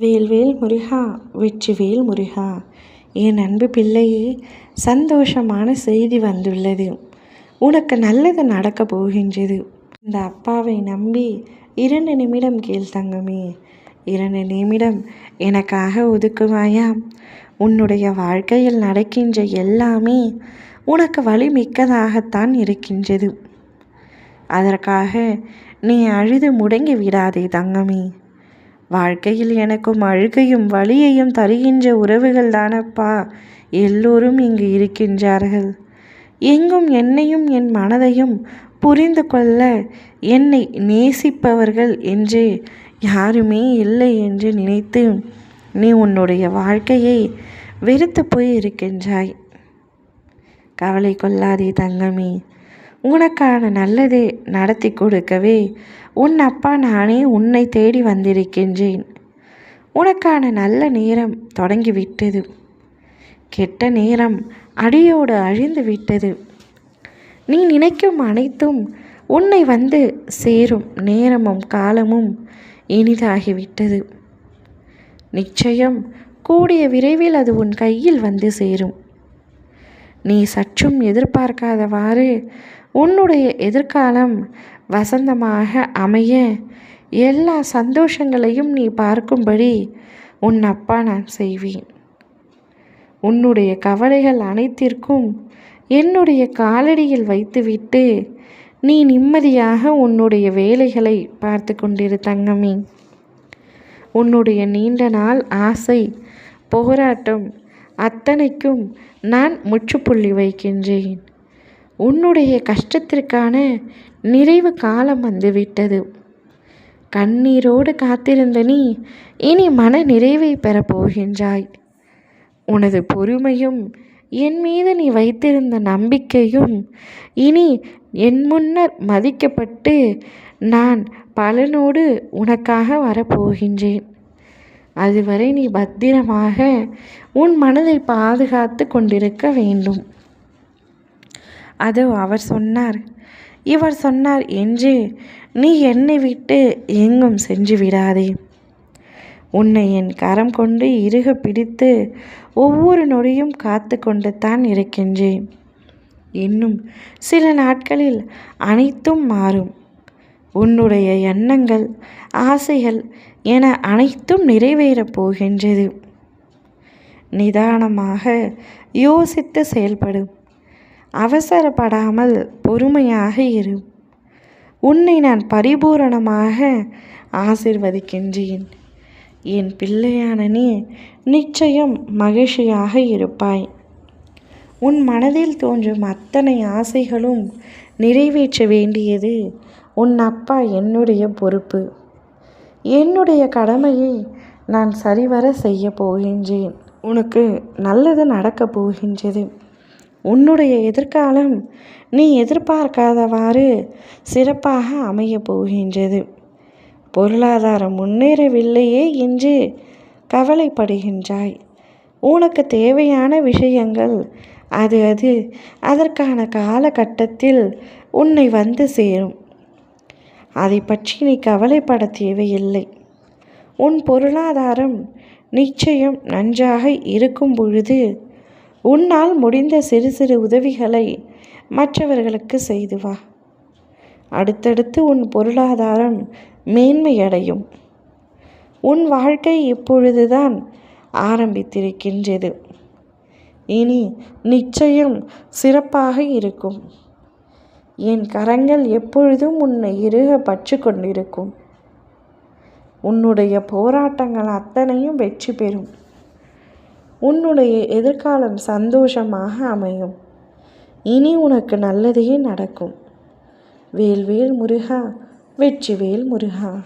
வேல்வேல் முருகா வெற்றிவேல் முருகா. என் அன்பு பிள்ளையே சந்தோஷமான செய்தி வந்துள்ளது. உனக்கு நல்லது நடக்கப் போகின்றது. இந்த அப்பாவை நம்பி இரண்டு நிமிடம் கேள் தங்கமே. இரண்டு நிமிடம் எனக்காக ஒதுக்குவாயா உன்னுடைய வாழ்க்கையில் நடக்கின்ற எல்லாமே உனக்கு வலிமிக்கதாகத்தான் இருக்கின்றது. அதற்காக நீ அழுது முடங்கி விடாதே தங்கமே. வாழ்க்கையில் எனக்கும் அழுகையும் வழியையும் தருகின்ற உறவுகள் தானப்பா. எல்லோரும் இங்கு இருக்கின்றார்கள். எங்கும் என்னையும் என் மனதையும் புரிந்து கொள்ள என்னை நேசிப்பவர்கள் என்று யாருமே இல்லை என்று நினைத்து நீ உன்னுடைய வாழ்க்கையை வெறுத்து போய் இருக்கின்றாய் கவலை கொள்ளாதே தங்கமே. உனக்கான நல்லது நடத்தி கொடுக்கவே உன் அப்பா நானே உன்னை தேடி வந்திருக்கின்றேன். உனக்கான நல்ல நேரம் தொடங்கிவிட்டது. கெட்ட நேரம் அடியோடு அழிந்து விட்டது. நீ நினைக்கும் அனைத்தும் உன்னை வந்து சேரும் நேரமும் காலமும் இனிதாகிவிட்டது. நிச்சயம் கூடிய விரைவில் அது உன் கையில் வந்து சேரும். நீ சற்றும் எதிர்பார்க்காதவாறு உன்னுடைய எதிர்காலம் வசந்தமாக அமைய எல்லா சந்தோஷங்களையும் நீ பார்க்கும்படி உன் அப்பா நான் செய்வேன். உன்னுடைய கவலைகள் அனைத்திற்கும் என்னுடைய காலடியில் வைத்துவிட்டு நீ நிம்மதியாக உன்னுடைய வேலைகளை பார்த்து கொண்டிரு தங்கமே. உன்னுடைய நீண்ட நாள் ஆசை போராட்டம் அத்தனைக்கும் நான் முற்றுப்புள்ளி வைக்கின்றேன். உன்னுடைய கஷ்டத்திற்கான நிறைவு காலம் வந்துவிட்டது. கண்ணீரோடு காத்திருந்த நீ இனி மன நிறைவை பெறப்போகின்றாய் உனது பொறுமையும் என் மீது நீ வைத்திருந்த நம்பிக்கையும் இனி என் முன்னர் மதிக்கப்பட்டு நான் பலனோடு உனக்காக வரப்போகின்றேன் அதுவரை நீ பத்திரமாக உன் மனதை பாதுகாத்து கொண்டிருக்க வேண்டும். அதோ அவர் சொன்னார். இவர் சொன்னார் என்று நீ என்னை விட்டு எங்கும் சென்று விடாதே. உன்னை என் கரம் கொண்டு இறுக பிடித்து ஒவ்வொரு நொடியும் காத்து கொண்டு தான் இருக்கின்றேன். இன்னும் சில நாட்களில் அனைத்தும் மாறும். உன்னுடைய எண்ணங்கள் ஆசைகள் என அனைத்தும் நிறைவேறப் போகின்றது. நிதானமாக யோசித்து செயல்படும் அவசரப்படாமல் பொறுமையாக இரு. உன்னை நான் பரிபூரணமாக ஆசிர்வதிக்கின்றேன். என் பிள்ளையான நீ நிச்சயம் மகிழ்ச்சியாக இருப்பாய். உன் மனதில் தோன்றும் அத்தனை ஆசைகளும் நிறைவேற்ற வேண்டியது உன் அப்பா என்னுடைய பொறுப்பு. என்னுடைய கடமையை நான் சரிவர செய்ய போகின்றேன். உனக்கு நல்லது நடக்கப் போகின்றது. உன்னுடைய எதிர்காலம் நீ எதிர்பார்க்காதவாறு சிறப்பாக அமையப் போகின்றது. பொருளாதாரம் முன்னேறவில்லையே என்று கவலைப்படுகின்றாய். உனக்கு தேவையான விஷயங்கள் அது அது. அதற்கான காலகட்டத்தில் உன்னை வந்து சேரும். அதை பற்றி நீ கவலைப்பட தேவையில்லை உன் பொருளாதாரம் நிச்சயம் நன்றாக இருக்கும் பொழுது உன்னால் முடிந்த சிறு சிறு உதவிகளை மற்றவர்களுக்கு செய்து வா. அடுத்தடுத்து உன் பொருளாதாரம் மேன்மையடையும். உன் வாழ்க்கை இப்பொழுதுதான் ஆரம்பித்திருக்கின்றது. இனி நிச்சயம் சிறப்பாக இருக்கும். என் கரங்கள் எப்பொழுதும் உன்னை இறுக பற்று கொண்டிருக்கும். உன்னுடைய போராட்டங்கள் அத்தனையும் வெற்றி பெறும். உன்னுடைய எதிர்காலம் சந்தோஷமாக அமையும். இனி உனக்கு நல்லதே நடக்கும். வேல்வேல் முருகா வெற்றிவேல் முருகா.